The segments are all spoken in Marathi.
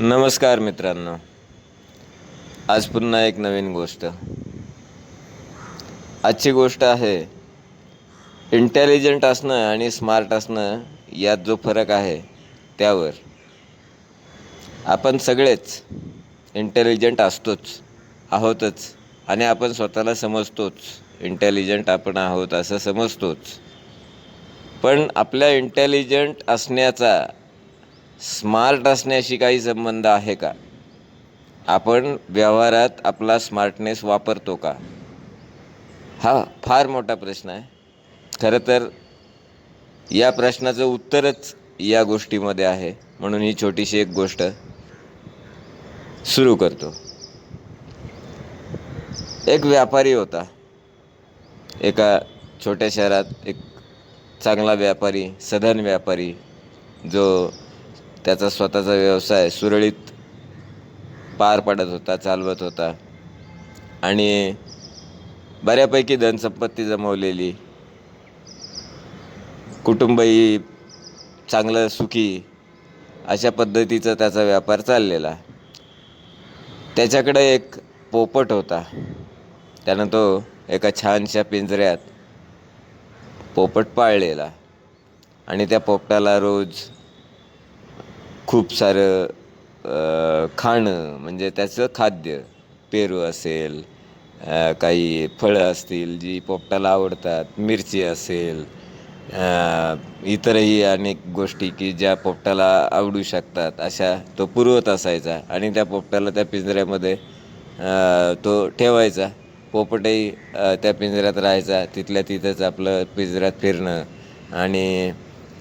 नमस्कार मित्रांनो. आज पुन्हा एक नवीन गोष्ट. आजची गोष्ट आहे इंटेलिजंट असणं आणि स्मार्ट असणं यात जो फरक आहे त्यावर. आपण सगळेच इंटेलिजंट असतोच आहोतच आणि आपण स्वतःला समजतोच. इंटेलिजंट आपण आहोत असं समजतोच. पण आपल्या इंटेलिजंट असण्याचा स्मार्ट असण्याशी काही संबंध आहे का? आपण व्यवहारात आपला स्मार्टनेस वापरतो का? हा फार मोठा प्रश्न आहे. खरं तर या प्रश्नाचं उत्तरच या गोष्टीमध्ये आहे. म्हणून ही छोटीशी एक गोष्ट सुरू करतो. एक व्यापारी होता. एका छोट्या शहरात एक चांगला व्यापारी सधन व्यापारी जो त्याचा स्वतःचा व्यवसाय सुरळीत पार पडत होता चालवत होता. आणि बऱ्यापैकी धनसंपत्ती जमवलेली. कुटुंबही चांगलं सुखी अशा पद्धतीचा त्याचा व्यापार चाललेला. त्याच्याकडे एक पोपट होता. त्यानं तो एका छानशा पिंजऱ्यात पोपट पाळलेला. आणि त्या पोपटाला रोज खूप सारं खाणं म्हणजे त्याचं खाद्य पेरू असेल काही फळं असतील जी पोपटाला आवडतात मिरची असेल इतरही अनेक गोष्टी की ज्या पोपटाला आवडू शकतात अशा तो पुरवत असायचा आणि त्या पोपटाला त्या पिंजऱ्यामध्ये तो ठेवायचा. पोपटही त्या पिंजऱ्यात राहायचा तिथल्या तिथंच आपलं पिंजऱ्यात फिरणं आणि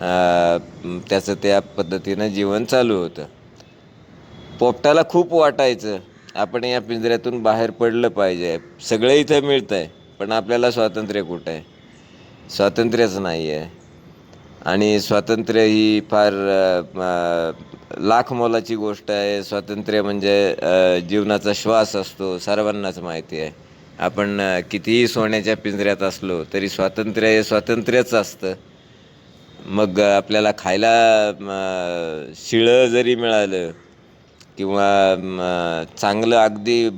त्याचं त्या पद्धतीनं जीवन चालू होतं. पोपटाला खूप वाटायचं आपण या पिंजऱ्यातून बाहेर पडलं पाहिजे. सगळं इथं मिळतं आहे पण आपल्याला स्वातंत्र्य कुठं आहे? स्वातंत्र्यच नाही आहे आणि स्वातंत्र्य ही फार लाख मोलाची गोष्ट आहे. स्वातंत्र्य म्हणजे जीवनाचा श्वास असतो सर्वांनाच माहिती आहे. आपण कितीही सोन्याच्या पिंजऱ्यात असलो तरी स्वातंत्र्य हे स्वातंत्र्यच असतं. मग आपल्याला खायला शिळं जरी मिळालं किंवा चांगलं अगदी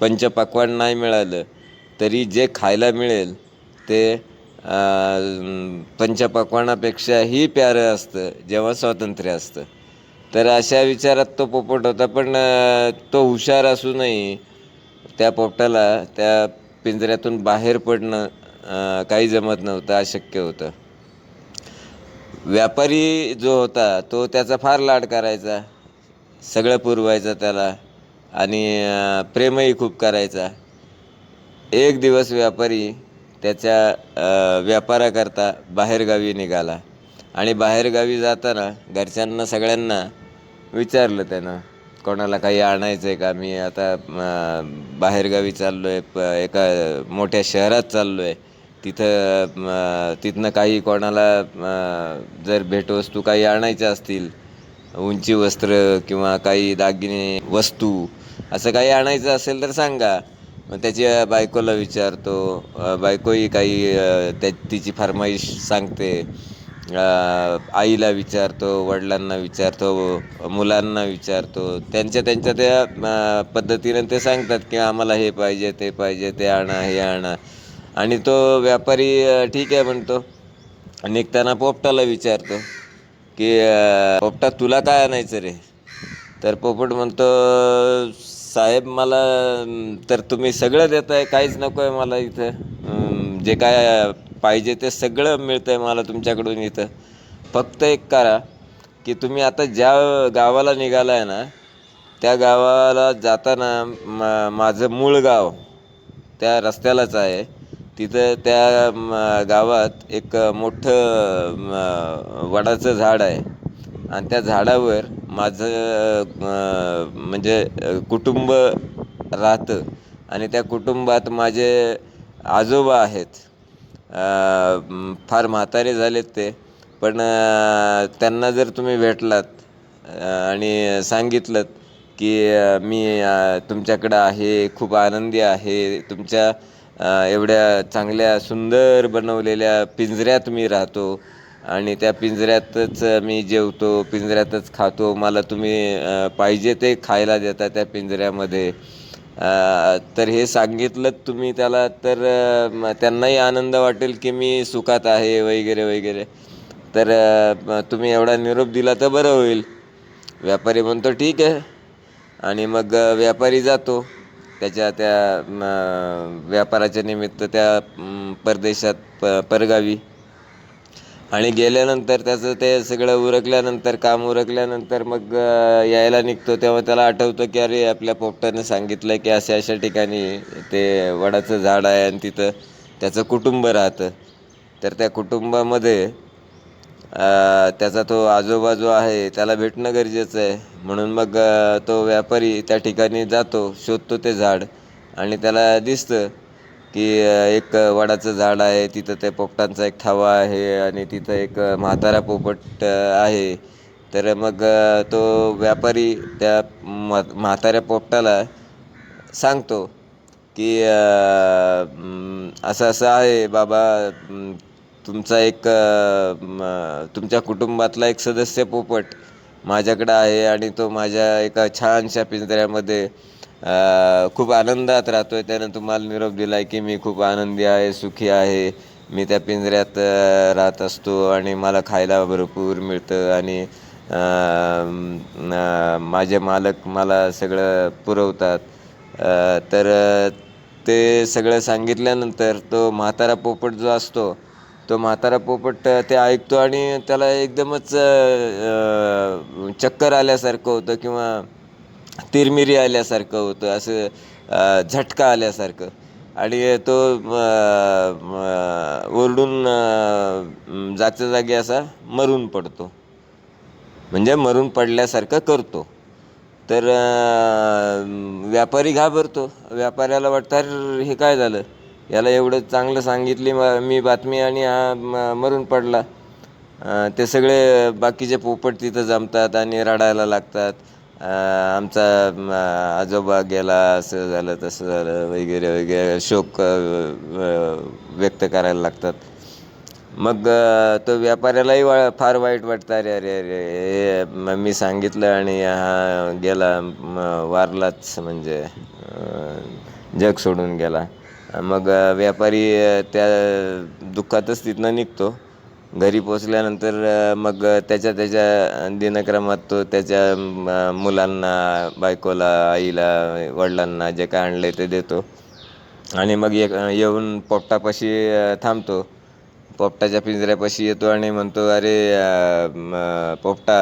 पंचपक्वान नाही मिळालं तरी जे खायला मिळेल ते पंचपक्वानापेक्षाही प्यारं असतं जेव्हा स्वातंत्र्य असतं. तर अशा विचारात तो पोपट होता पण तो हुशार असूनही त्या पोपटाला त्या पिंजऱ्यातून बाहेर पडणं काही जमत नव्हतं अशक्य होतं. व्यापारी जो होता तो त्याचा फार लाड करायचा. सगळं पुरवायचं त्याला. आणि प्रेमही खूप करायचा. एक दिवस व्यापारी त्याच्या व्यापाराकरता बाहेरगावी निघाला. आणि बाहेरगावी जाताना घरच्यांना सगळ्यांना विचारलं त्यानं कोणाला काही आणायचं आहे का? मी आता बाहेरगावी चाललो आहे प एका मोठ्या शहरात चाललो आहे तिथं तिथनं काही कोणाला जर भेटवस्तू काही आणायच्या असतील उंची वस्त्र किंवा काही दागिने वस्तू असं काही आणायचं असेल तर सांगा. मग त्याच्या बायकोला विचारतो. बायकोही काही त्या तिची फरमाईश सांगते. आईला विचारतो वडिलांना विचारतो मुलांना विचारतो. त्यांच्या त्यांच्या त्या पद्धतीनं ते सांगतात की आम्हाला हे पाहिजे ते पाहिजे ते आणा हे आणा. आणि तो व्यापारी ठीक आहे म्हणतो. निघताना पोपटाला विचारतो की पोपटा तुला काय आणायचं रे? तर पोपट म्हणतो साहेब मला तर तुम्ही सगळं देत आहे काहीच नको आहे मला इथं. जे काय पाहिजे ते सगळं मिळतं आहे मला तुमच्याकडून इथं. फक्त एक करा की तुम्ही आता ज्या गावाला निघाला आहे ना त्या गावाला जाताना मा माझं मूळ गाव त्या रस्त्यालाच आहे. तिथं त्या गावात एक मोठं वडाचं झाड आहे. आणि त्या झाडावर माझं म्हणजे कुटुंब राहतं. आणि त्या कुटुंबात माझे आजोबा आहेत. फार म्हातारे झालेत ते. पण त्यांना जर तुम्ही भेटलात आणि सांगितलं की मी तुमच्याकडं आहे खूप आनंदी आहे तुमच्या एवढ्या चांगल्या सुंदर बनवलेल्या पिंजऱ्यात मी राहतो. आणि त्या पिंजऱ्यातच मी जेवतो पिंजऱ्यातच खातो. मला तुम्ही पाहिजे ते खायला देता त्या पिंजऱ्यामध्ये. तर हे सांगितलं तुम्ही त्याला तर त्यांनाही आनंद वाटेल की मी सुखात आहे वगैरे वगैरे. तर तुम्ही एवढा निरोप दिला तर बरं होईल. व्यापारी म्हणतो ठीक आहे. आणि मग व्यापारी जातो. त्याच्या त्या व्यापाराच्या निमित्त त्या परदेशात प परगावी. आणि गेल्यानंतर त्याचं ते सगळं उरकल्यानंतर काम उरकल्यानंतर मग यायला निघतो. तेव्हा त्याला आठवतं की अरे आपल्या पोपटाने सांगितलं की अशा अशा ठिकाणी ते वडाचं झाड आहे आणि तिथं त्याचं कुटुंब राहतं. तर त्या कुटुंबामध्ये त्याचा तो आजोबा जो आहे त्याला भेटणं गरजेचं आहे. म्हणून मग तो व्यापारी त्या ठिकाणी जातो शोधतो ते झाड. आणि त्याला दिसतं की एक वडाचं झाड आहे तिथं त्या पोपटांचा एक थावा आहे आणि तिथं एक म्हातारा पोपट आहे. तर मग तो व्यापारी त्या म्हाताऱ्या पोपटाला सांगतो की असं असं आहे बाबा तुमचा एक तुमच्या कुटुंबातला एक सदस्य पोपट माझ्याकडं आहे आणि तो माझ्या एका छानशा पिंजऱ्यामध्ये खूप आनंदात राहतो आहे त्यानं तुम्हाला निरोप दिला आहे की मी खूप आनंदी आहे सुखी आहे. मी त्या पिंजऱ्यात राहत असतो आणि मला खायला भरपूर मिळतं आणि माझे मालक मला सगळं पुरवतात. तर ते सगळं सांगितल्यानंतर तो म्हातारा पोपट जो असतो तो म्हातारा पोपट ते ऐकतो आणि त्याला एकदमच चक्कर आल्यासारखं होतं किंवा तिरमिरी आल्यासारखं होतं असं झटका आल्यासारखं. आणि तो ओरडून जाच्या जागच्या जागी असा मरून पडतो. म्हणजे मरून पडल्यासारखं करतो. तर व्यापारी घाबरतो. व्यापाऱ्याला वाटतं हे काय झालं? याला एवढं चांगलं सांगितली म मी बातमी आणि हा म- मरून पडला. ते सगळे बाकीचे पोपट तिथं जमतात आणि रडायला लागतात. आमचा आजोबा गेला असं झालं तसं झालं वगैरे वगैरे शोक व्यक्त करायला लागतात. मग तो व्यापाऱ्यालाही वा फार वाईट वाटतं अरे अरे अरे हे मी सांगितलं आणि हा गेला वारलाच म्हणजे जग सोडून गेला. मग व्यापारी त्या दुःखातच तिथनं निघतो. घरी पोचल्यानंतर मग त्याच्या त्याच्या दिनक्रमात तो त्याच्या मुलांना बायकोला आईला वडिलांना जे काय आणलं ते देतो. आणि मग एक येऊन पोपटापाशी थांबतो. पोपटाच्या पिंजऱ्यापाशी येतो आणि म्हणतो अरे पोपटा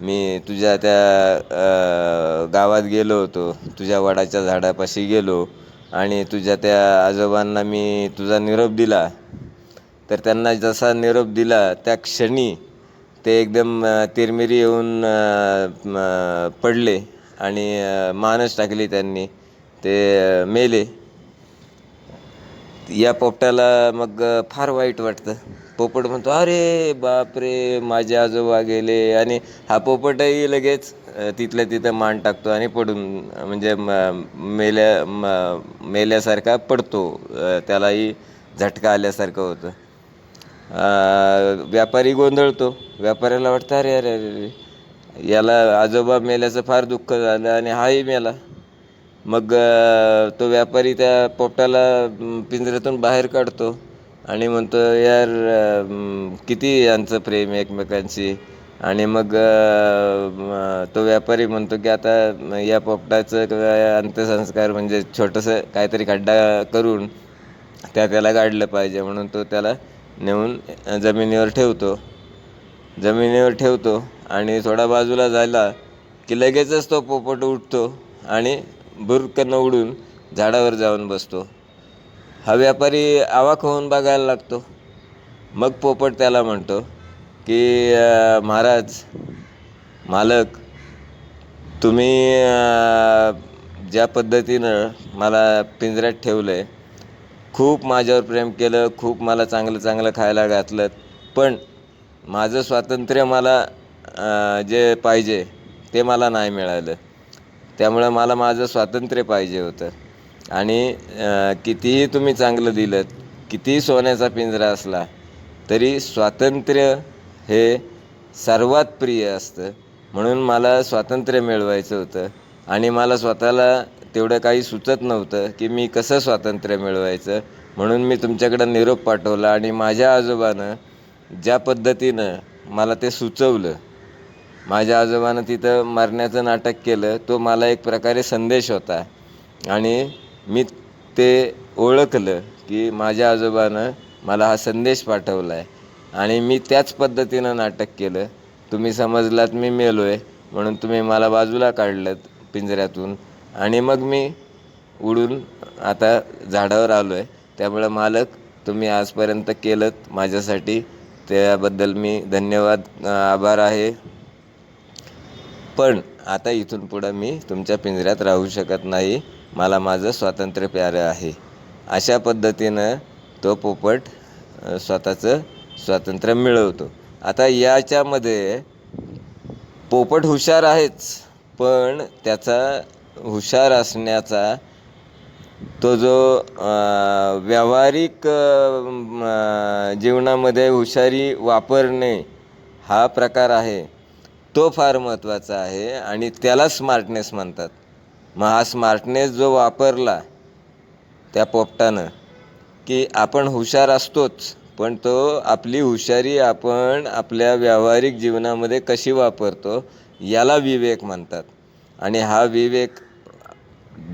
मी तुझ्या त्या गावात गेलो होतो. तुझ्या वडाच्या झाडापाशी गेलो. आणि तुझ्या त्या आजोबांना मी तुझा निरोप दिला. तर त्यांना जसा निरोप दिला त्या क्षणी ते एकदम तिरमिरी येऊन पडले आणि मानस मानच टाकली त्यांनी. ते मेले. या पोपटाला मग फार वाईट वाटतं. पोपट म्हणतो अरे बापरे माझे आजोबा गेले आणि हा पोपटही लगेच तिथल्या तिथं मान टाकतो आणि पडून म्हणजे म मेल्या म मेल्यासारखा पडतो. त्यालाही झटका आल्यासारखं होतं. व्यापारी गोंधळतो. व्यापाऱ्याला वाटतं अरे अरे अरे याला आजोबा मेल्याचं फार दुःख झालं आणि हाही मेला. मग तो व्यापारी त्या पोपटाला पिंजऱ्यातून बाहेर काढतो आणि म्हणतो यार किती यांचं प्रेम एकमेकांशी? आणि मग तो व्यापारी म्हणतो की आता या पोपटाचं अंत्यसंस्कार म्हणजे छोटंसं काहीतरी खड्डा करून त्या त्याला गाडलं पाहिजे म्हणून तो त्याला नेऊन जमिनीवर ठेवतो. जमिनीवर ठेवतो आणि थोडा बाजूला झाला की लगेचच तो पोपट उठतो आणि भुरकन उडून झाडावर जाऊन बसतो. हा व्यापारी आवाक होऊन बघायला लागतो. मग पोपट त्याला म्हणतो की महाराज मालक तुम्ही ज्या पद्धतीनं मला पिंजऱ्यात ठेवलं आहे खूप माझ्यावर प्रेम केलं खूप मला चांगलं चांगलं खायला घातलं पण माझं स्वातंत्र्य मला जे पाहिजे ते मला नाही मिळालं. त्यामुळं मला माझं स्वातंत्र्य पाहिजे होतं. आणि कितीही तुम्ही चांगलं दिलं कितीही सोन्याचा पिंजरा असला तरी स्वातंत्र्य हे सर्वात प्रिय असतं. म्हणून मला स्वातंत्र्य मिळवायचं होतं. आणि मला स्वतःला तेवढं काही सुचत नव्हतं की मी कसं स्वातंत्र्य मिळवायचं. म्हणून मी तुमच्याकडं निरोप पाठवला आणि माझ्या आजोबानं ज्या पद्धतीनं मला ते सुचवलं माझ्या आजोबानं तिथं मरण्याचं नाटक केलं तो मला एक प्रकारे संदेश होता. आणि मी ते ओळखलं की माझ्या आजोबानं मला हा संदेश पाठवला आहे आणि मी त्याच पद्धतीनं नाटक केलं. तुम्ही समजलात मी मेलो आहे म्हणून तुम्ही मला बाजूला काढलं पिंजऱ्यातून. आणि मग मी उडून आता झाडावर आलो आहे त्यामुळं मालक तुम्ही आजपर्यंत केलं माझ्यासाठी. त्याबद्दल मी धन्यवाद आभार आहे. पण आता इथून पुढं मी तुमच्या पिंजऱ्यात राहू शकत नाही. मला माझं स्वातंत्र्य प्यारं आहे. अशा पद्धतीनं तो पोपट स्वतःचं स्वातंत्र्य मिळवतो. आता याच्यामध्ये पोपट हुशार आहेच पण त्याचा हुशार असण्याचा तो जो व्यावहारिक जीवनामध्ये हुशारी वापरणे हा प्रकार आहे तो फार महत्त्वाचा आहे आणि त्याला स्मार्टनेस म्हणतात. मग हा स्मार्टनेस जो वापरला त्या पोपटानं की आपण हुशार असतोच पण तो आपली हुशारी आपण आपल्या व्यावहारिक जीवनामध्ये कशी वापरतो याला विवेक म्हणतात. आणि हा विवेक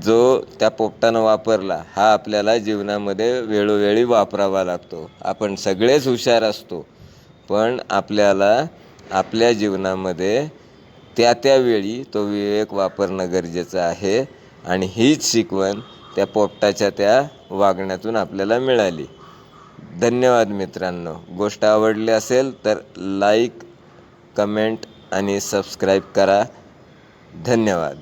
जो त्या पोपटानं वापरला हा आपल्याला जीवनामध्ये वेळोवेळी वापरावा लागतो. आपण सगळेच हुशार असतो पण आपल्याला आपल्या जीवनामध्ये त्या त्यावेळी तो विवेक वापरणं गरजेचं आहे. आणि हीच शिकवण त्या पोपटाच्या त्या वागण्यातून आपल्याला मिळाली. धन्यवाद मित्रांनो. गोष्ट आवडली असेल तर लाईक कमेंट आणि सबस्क्राईब करा. धन्यवाद.